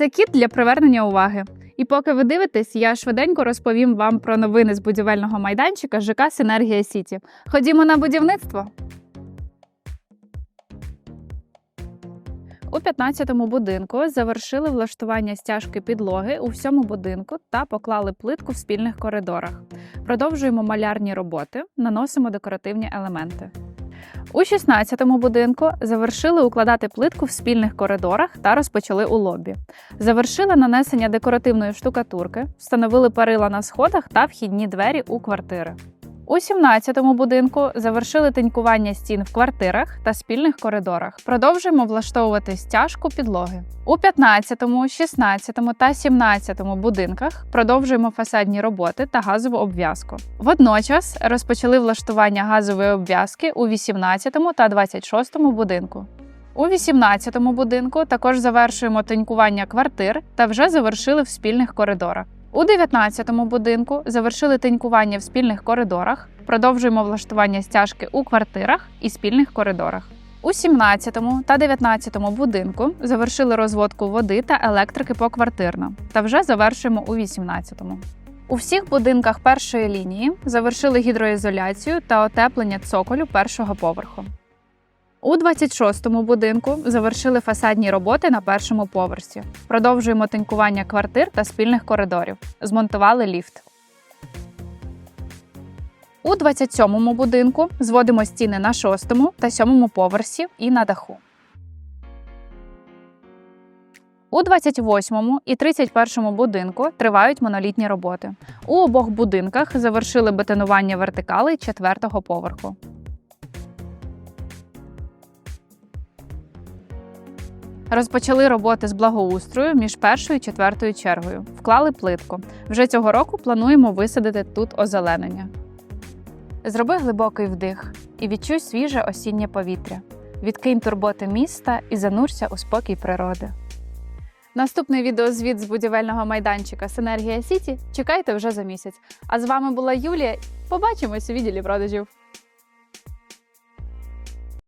Це кіт для привернення уваги. І поки ви дивитесь, я швиденько розповім вам про новини з будівельного майданчика ЖК Синергія Сіті. Ходімо на будівництво. У 15-му будинку завершили влаштування стяжки підлоги у всьому будинку та поклали плитку в спільних коридорах. Продовжуємо малярні роботи, наносимо декоративні елементи. У 16-му будинку завершили укладати плитку в спільних коридорах та розпочали у лобі. Завершили нанесення декоративної штукатурки, встановили перила на сходах та вхідні двері у квартири. У 17-му будинку завершили тинькування стін в квартирах та спільних коридорах. Продовжуємо влаштовувати стяжку підлоги. У 15-му, 16-му та 17-му будинках продовжуємо фасадні роботи та газову обв'язку. Водночас розпочали влаштування газової обв'язки у 18-му та 26-му будинку. У 18-му будинку також завершуємо тонькування квартир та вже завершили в спільних коридорах. У 19-му будинку завершили тинькування в спільних коридорах, продовжуємо влаштування стяжки у квартирах і спільних коридорах. У 17-му та 19-му будинку завершили розводку води та електрики поквартирно та вже завершуємо у 18-му. У всіх будинках першої лінії завершили гідроізоляцію та отеплення цоколю першого поверху. У 26-му будинку завершили фасадні роботи на першому поверсі. Продовжуємо тинькування квартир та спільних коридорів. Змонтували ліфт. У 27-му будинку зводимо стіни на 6-му та 7-му поверсі і на даху. У 28-му і 31-му будинку тривають монолітні роботи. У обох будинках завершили бетонування вертикалей 4-го поверху. Розпочали роботи з благоустрою між першою і четвертою чергою. Вклали плитку. Вже цього року плануємо висадити тут озеленення. Зроби глибокий вдих і відчуй свіже осіннє повітря. Відкинь турботи міста і занурся у спокій природи. Наступний відеозвіт з будівельного майданчика Синергія Сіті чекайте вже за місяць. А з вами була Юлія. Побачимось у відділі продажів.